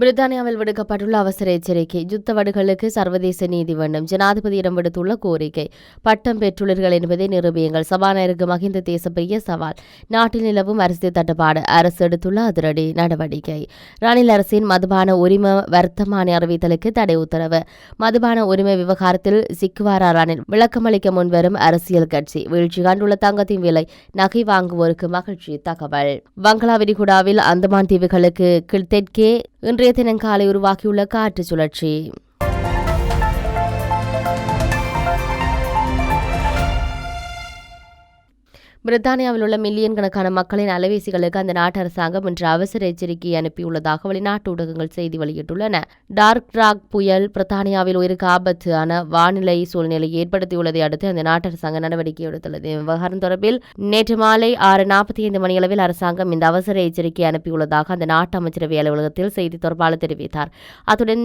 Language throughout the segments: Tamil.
பிரித்தானியாவில் விடுக்கப்பட்டுள்ள அவசர எச்சரிக்கை யுத்த வடுகளுக்கு சர்வதேச நீதி வேண்டும் ஜனாதிபதியிடம் விடுத்துள்ள கோரிக்கை பட்டம் பெற்றுள்ளீர்கள் என்பதை நிரூபியுங்கள். சபாநாயகருக்கு மகிந்த தேசப்பிரிய சவால். நாட்டில் நிலவும் அரசியல் தட்டுப்பாடு. அரசு எடுத்துள்ள அதிரடி நடவடிக்கை. ரணில் அரசின் மதுபான உரிம வர்த்தமான அறிவித்தலுக்கு தடை உத்தரவு. மதுபான உரிமை விவகாரத்தில் சிக்குவாரா ரணில்? விளக்கமளிக்க முன்வரும் அரசியல் கட்சி. வீழ்ச்சி கண்டுள்ள தங்கத்தின் விலை நகை வாங்குவோருக்கு மகிழ்ச்சி தகவல். வங்களா விரிகுடாவில் அந்தமான் தீவுகளுக்கு தெற்கே இன்றைய தினங்காலை உருவாக்கியுள்ள காற்று சுழற்சி. பிரித்தானியாவில் உள்ள மில்லியன் கணக்கான மக்களின் அலைவீசிகளுக்கு அந்த நாட்டு அரசாங்கம் இன்று அவசர எச்சரிக்கை அனுப்பியுள்ளதாக வெளிநாட்டு ஊடகங்கள் செய்தி வெளியிட்டுள்ளன. டார்க் ராக் புயல் பிரித்தானியாவில் உயிருக்கு ஆபத்தான வானிலை சூழ்நிலையை ஏற்படுத்தியுள்ளதை அடுத்து அந்த நாட்டு அரசாங்கம் நடவடிக்கை எடுத்துள்ளது. விவகாரம் தொடர்பில் நேற்று மாலை ஆறு நாற்பத்தி ஐந்து மணியளவில் அரசாங்கம் இந்த அவசர எச்சரிக்கை அனுப்பியுள்ளதாக அந்த நாட்டு அமைச்சரவை அலுவலகத்தில் செய்தி தொடர்பாளர் தெரிவித்தார். அத்துடன்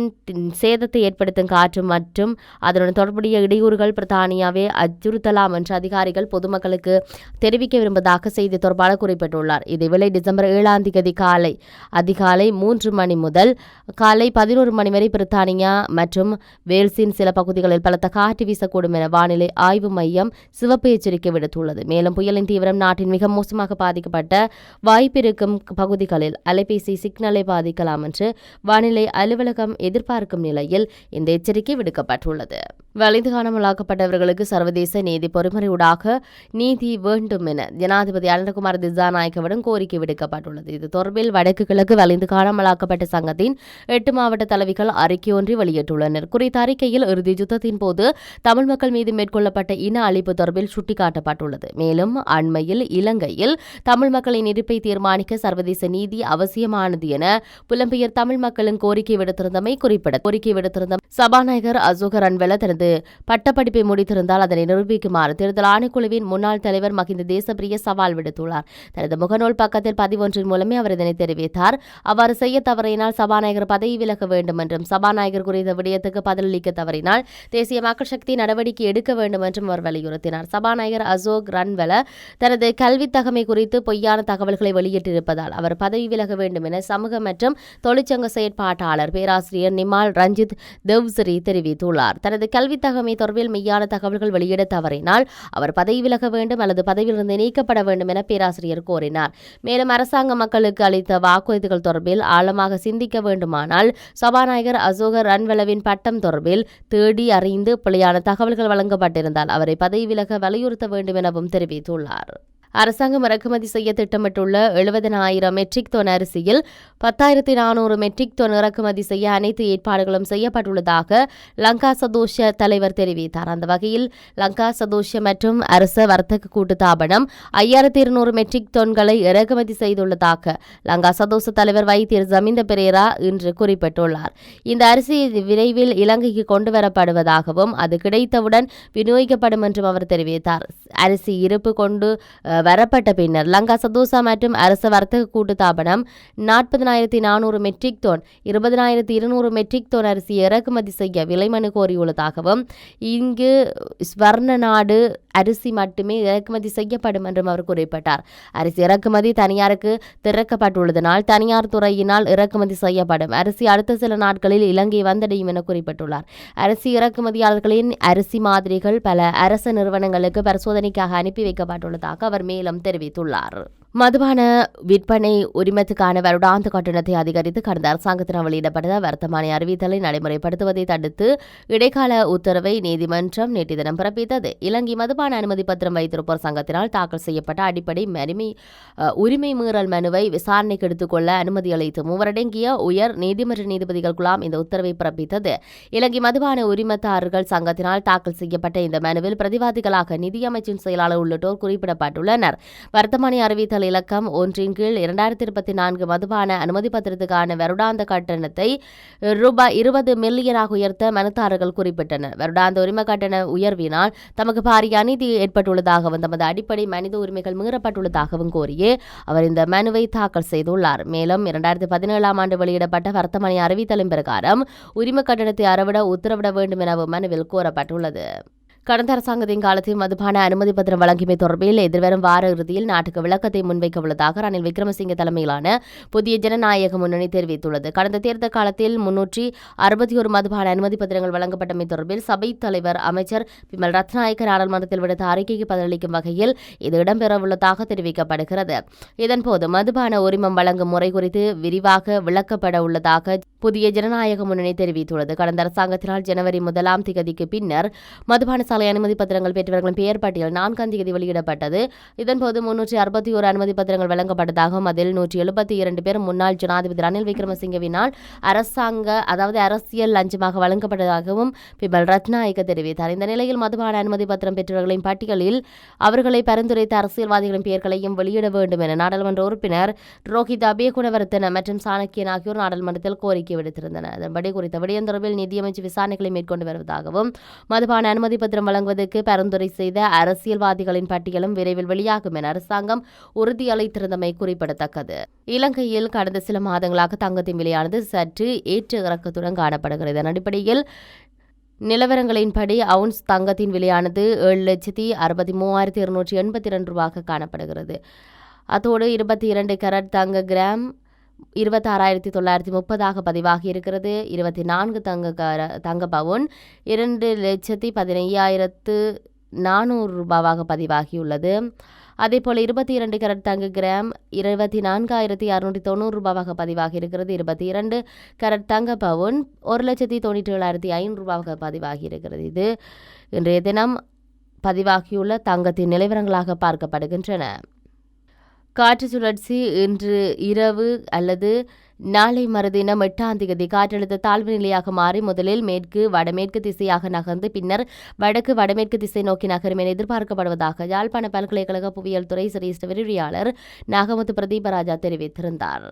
சேதத்தை ஏற்படுத்தும் காற்று மற்றும் அதனுடன் தொடர்புடைய இடையூறுகள் பிரித்தானியாவை அச்சுறுத்தலாம் என்று அதிகாரிகள் பொதுமக்களுக்கு தெரிவிக்க விரும்புவதாக செய்தி தொடர்பாளர் குறிப்பிட்டுள்ளார். இதேவேளை டிசம்பர் ஏழாம் தேதி காலை அதிகாலை மூன்று மணி முதல் காலை பதினோரு மணி வரை பிரித்தானியா மற்றும் வேல்ஸின் சில பகுதிகளில் பலத்த காற்று வீசக்கூடும் என வானிலை ஆய்வு மையம் சிவப்பு எச்சரிக்கை விடுத்துள்ளது. மேலும் புயலின் தீவிரம் நாட்டின் மிக மோசமாக பாதிக்கப்பட்ட வாய்ப்பிருக்கும் பகுதிகளில் அலைபேசி சிக்னலை பாதிக்கலாம் என்று வானிலை அலுவலகம் எதிர்பார்க்கும் நிலையில் இந்த எச்சரிக்கை விடுக்கப்பட்டுள்ளது. வலிந்து காணாமலாக்கப்பட்டவர்களுக்கு சர்வதேச நீதி பொறுமுறையூடாக நீதி வேண்டும் வேண்டும் என ஜனாதிபதி அனந்தகுமார் திசாநாயக்கவிடம் கோரிக்கை விடுக்கப்பட்டுள்ளது. இது தொடர்பில் வடக்கு கிழக்கு வலிந்து காணாமலாக்கப்பட்ட சங்கத்தின் எட்டு மாவட்ட தலைவிகள் அறிக்கை ஒன்றை வெளியிட்டுள்ளனர். குறித்த அறிக்கையில் இறுதி யுத்தத்தின் போது தமிழ் மக்கள் மீது மேற்கொள்ளப்பட்ட இன அழிப்பு தொடர்பில் சுட்டிக்காட்டப்பட்டுள்ளது. மேலும் அண்மையில் இலங்கையில் தமிழ் மக்களின் இருப்பை தீர்மானிக்க சர்வதேச நீதி அவசியமானது என புலம்பெயர் தமிழ் மக்களின் கோரிக்கை விடுத்திருந்தமை குறிப்பிட கோரிக்கை விடுத்திருந்த சபாநாயகர் அசோக ரன்வெல தனது பட்டப்படிப்பை முடித்திருந்தால் அதனை நிரூபிக்குமாறு தேர்தல் ஆணைக்குழுவின் முன்னாள் தலைவர் மகிந்த தேசப்பிரிய சவால் விடுத்துள்ளார். தனது முகநூல் பக்கத்தில் பதிவொன்றின் மூலமே அவர் இதனை தெரிவித்தார். அவ்வாறு செய்ய தவறினால் சபாநாயகர் பதவி விலக வேண்டும் என்றும் சபாநாயகர் குறித்த விடயத்துக்கு பதிலளிக்க தவறினால் தேசிய மக்கள் சக்தி நடவடிக்கை எடுக்க வேண்டும் என்றும் அவர் வலியுறுத்தினார். சபாநாயகர் அசோக் ரன்வெல தனது கல்வி தகமை குறித்து பொய்யான தகவல்களை வெளியிட்டிருப்பதால் அவர் பதவி விலக வேண்டும் என சமூக மற்றும் தொழிற்சங்க செயற்பாட்டாளர் பேராசிரியர் நிமால் ரஞ்சித் தேவ்சரி தெரிவித்துள்ளார். தனது கல்வி தகமை தொடர்பில் மெய்யான தகவல்கள் வெளியிட தவறினால் அவர் பதவி விலக வேண்டும் அல்லது பதவியில் இருந்து நீக்கப்பட வேண்டும் என பேராசிரியர் கோரினார். மேலும் அரசாங்க மக்களுக்கு அளித்த வாக்குறுதிகள் தொடர்பில் ஆழமாக சிந்திக்க வேண்டுமானால் சபாநாயகர் அசோகர் ரன்வலவின் பட்டம் தொடர்பில் தேடி அறிந்து பிழையான தகவல்கள் வழங்கப்பட்டிருந்தால் அவரை பதவி விலக வலியுறுத்த வேண்டும் எனவும் தெரிவித்துள்ளார். அரசாங்கம் இறக்குமதி செய்ய திட்டமிட்டுள்ள எழுபதனாயிரம் மெட்ரிக் தொன் அரிசியில் பத்தாயிரத்தி நானூறு மெட்ரிக் தொன் இறக்குமதி செய்ய அனைத்து ஏற்பாடுகளும் செய்யப்பட்டுள்ளதாக லங்கா சதோஷ தலைவர் தெரிவித்தார். அந்த வகையில் லங்கா சதோஷ மற்றும் அரச வர்த்தக கூட்டுத்தாபனம் ஐயாயிரத்தி இருநூறு மெட்ரிக் தொன்களை இறக்குமதி செய்துள்ளதாக லங்கா சதோஷ தலைவர் வைத்தியர் ஜமீந்த பெரேரா இன்று குறிப்பிட்டுள்ளார். இந்த அரிசி விரைவில் இலங்கைக்கு கொண்டு வரப்படுவதாகவும் அது கிடைத்தவுடன் விநியோகிக்கப்படும் என்றும் அவர் தெரிவித்தார். அரிசி இருப்பு கொண்டு வரப்பட்ட பின்னர் லங்கா சதோசா மற்றும் அரச வர்த்தக கூட்டுத்தாபனம் நாற்பதனாயிரத்தி நானூறு மெட்ரிக் டோன் இருபதனாயிரத்தி இருநூறு மெட்ரிக் டோன் அரிசி இறக்குமதி செய்ய விலைமனு கோரியுள்ளதாகவும் இங்கு ஸ்வர்ண நாடு அரிசி மட்டுமே இறக்குமதி செய்யப்படும் என்றும் அவர் குறிப்பிட்டார். அரிசி இறக்குமதி தனியாருக்கு திறக்கப்பட்டுள்ளதனால் தனியார் துறையினால் இறக்குமதி செய்யப்படும். அரிசி அடுத்த சில நாட்களில் இலங்கை வந்தடையும் என குறிப்பிட்டுள்ளார். அரிசி இறக்குமதியாளர்களின் அரிசி மாதிரிகள் பல அரச நிறுவனங்களுக்கு பரிசோதனைக்காக அனுப்பி வைக்கப்பட்டுள்ளதாக அவர் மேலும் தெரிவித்துள்ளார். மதுபான விற்பனை உரிமத்துக்கான வருடாந்த கட்டணத்தை அதிகரித்து கடந்த அரசாங்கத்தினால் வெளியிடப்பட்ட வர்த்தமானி அறிவித்தலை நடைமுறைப்படுத்துவதை தடுத்து இடைக்கால உத்தரவை நீதிமன்றம் நேற்று தினம் பிறப்பித்தது. இலங்கை மதுபான அனுமதி பத்திரம் வைத்திருப்போர் சங்கத்தினால் தாக்கல் செய்யப்பட்ட அடிப்படை மரிமை உரிமை மீறல் மனுவை விசாரணைக்கு எடுத்துக்கொள்ள அனுமதி அளித்து மூவரடங்கிய உயர் நீதிமன்ற நீதிபதிகள் குழாம் இந்த உத்தரவை பிறப்பித்தது. இலங்கை மதுபான உரிமத்தாரர்கள் சங்கத்தினால் தாக்கல் செய்யப்பட்ட இந்த மனுவில் பிரதிவாதிகளாக நிதியமைச்சின் செயலாளர் உள்ளிட்டோர் குறிப்பிடப்பட்டுள்ளனர். வர்த்தமானி அறிவித்தலை இலக்கம் ஒன்றின் கீழ் இரண்டாயிரத்தி இருபத்தி நான்கு மதுபான அனுமதி பத்திரத்துக்கான வருடாந்த கட்டணத்தை ரூபாய் இருபது மில்லியனாக உயர்த்த மனுதாரர்கள் குறிப்பிட்டனர். வருடாந்த உரிமை கட்டண உயர்வினால் தமக்கு பாரிய அநீதி ஏற்பட்டுள்ளதாகவும் தமது அடிப்படை மனித உரிமைகள் மீறப்பட்டுள்ளதாகவும் கோரியே அவர் இந்த மனுவை தாக்கல் செய்துள்ளார். மேலும் இரண்டாயிரத்தி பதினேழாம் ஆண்டு வெளியிடப்பட்ட வர்த்தமனை அறிவித்தலின் பிரகாரம் உரிமை கட்டணத்தை அறவிட உத்தரவிட வேண்டும் எனவும் மனுவில் கோரப்பட்டுள்ளது கடந்த அரசாங்கத்தின் காலத்தில் மதுபான அனுமதி பத்திரம் வழங்கியமை தொடர்பில் எதிர்வரும் வார இறுதியில் நாட்டுக்கு விளக்கத்தை முன்வைக்க உள்ளதாக ரணில் விக்ரமசிங்க தலைமையிலான புதிய ஜனநாயக முன்னணி தெரிவித்துள்ளது. கடந்த தேர்தல் காலத்தில் முன்னூற்றி அறுபத்தி ஒரு மதுபான அனுமதி பத்திரங்கள் வழங்கப்பட்டமை தொடர்பில் சபை தலைவர் அமைச்சர் பிமல் ரத்நாயக்க நாடாளுமன்றத்தில் விடுத்த அறிக்கைக்கு பதிலளிக்கும் வகையில் இது இடம்பெறவுள்ளதாக தெரிவிக்கப்படுகிறது. இதன்போது மதுபான உரிமம் வழங்கும் முறை குறித்து விரிவாக விளக்கப்பட உள்ளதாக புதிய ஜனநாயக முன்னணி தெரிவித்துள்ளது. கடந்த அரசாங்கத்தினால் ஜனவரி முதலாம் திகதிக்கு பின்னர் மதுபான சாலை அனுமதி பத்திரங்கள் பெற்றவர்களின் பெயர் பட்டியல் நான்காம் தேதி வெளியிடப்பட்டது. இதன்போது முன்னூற்றி அறுபத்தி ஒரு அனுமதி பத்திரங்கள் வழங்கப்பட்டதாகவும் அதில் நூற்றி எழுபத்தி இரண்டு பேர் முன்னாள் ஜனாதிபதி ரணில் விக்ரமசிங்கவினால் அரசாங்க அதாவது அரசியல் லஞ்சமாக வழங்கப்பட்டதாகவும் பிபல் ரத்நாயக்க தெரிவித்தார். இந்த நிலையில் மதுபான அனுமதி பத்திரம் பெற்றவர்களின் பட்டியலில் அவர்களை பரிந்துரைத்த அரசியல்வாதிகளின் பெயர்களையும் வெளியிட வேண்டும் என நாடாளுமன்ற உறுப்பினர் ரோஹித் அபேகுணவர்த்தன மற்றும் சாணக்கியன் ஆகியோர் நாடாளுமன்றத்தில் கோரிக்கை விடுத்திருந்தனர் அதன்படி குறித்த விடயம் தொடர்பில் நிதியமைச்சு விசாரணைகளை மேற்கொண்டு வருவதாகவும் மதுபான அனுமதி பத்திரம் வழங்குவதற்கு பரிந்துரை செய்த அரசியல்வாதிகளின் பட்டியலும் விரைவில் வெளியாகும் என அரசாங்கம் உறுதியளித்திருந்தமை குறிப்பிடத்தக்கது. இலங்கையில் கடந்த சில மாதங்களாக தங்கத்தின் விலையானது சற்று ஏற்ற இறக்கத்துடன் காணப்படுகிறது. இதன் அடிப்படையில் நிலவரங்களின்படி அவுன்ஸ் தங்கத்தின் விலையானது ஏழு லட்சத்தி அறுபத்தி மூவாயிரத்தி இருநூற்றி எண்பத்தி ரெண்டு ரூபாக காணப்படுகிறது. அத்தோடு இருபத்தி இரண்டு கரட் தங்க கிராம் இருபத்தாறாயிரத்தி தொள்ளாயிரத்தி முப்பதாக பதிவாகி இருக்கிறது இருபத்தி நான்கு தங்க கர தங்க பவுன் இரண்டு லட்சத்தி பதினையாயிரத்து நானூறு ரூபாவாக பதிவாகியுள்ளது. அதேபோல் இருபத்தி இரண்டு கரட் தங்க கிராம் இருபத்தி நான்காயிரத்தி அறுநூற்றி தொண்ணூறு ரூபாவாக பதிவாகி இருக்கிறது இருபத்தி இரண்டு கரட் தங்க பவுன் ஒரு லட்சத்தி தொண்ணூற்றி ஏழாயிரத்தி ஐநூறு ரூபாவாக பதிவாகி இருக்கிறது இது இன்றைய தினம் பதிவாகியுள்ள தங்கத்தின் நிலவரங்களாக பார்க்கப்படுகின்றன. காற்று சுழற்சி இன்று இரவு அல்லது நாளை மறுதினம் எட்டாம் தேதி காற்றழுத்த தாழ்வு நிலையாக மாறி முதலில் மேற்கு வடமேற்கு திசையாக நகர்ந்து பின்னர் வடக்கு வடமேற்கு திசை நோக்கி நகரும் என எதிர்பார்க்கப்படுவதாக யாழ்ப்பாண பல்கலைக்கழக புவியியல் துறை சிரேஷ்ட விரிவியாளர் நாகமுத்து பிரதீபராஜா தெரிவித்திருந்தார்.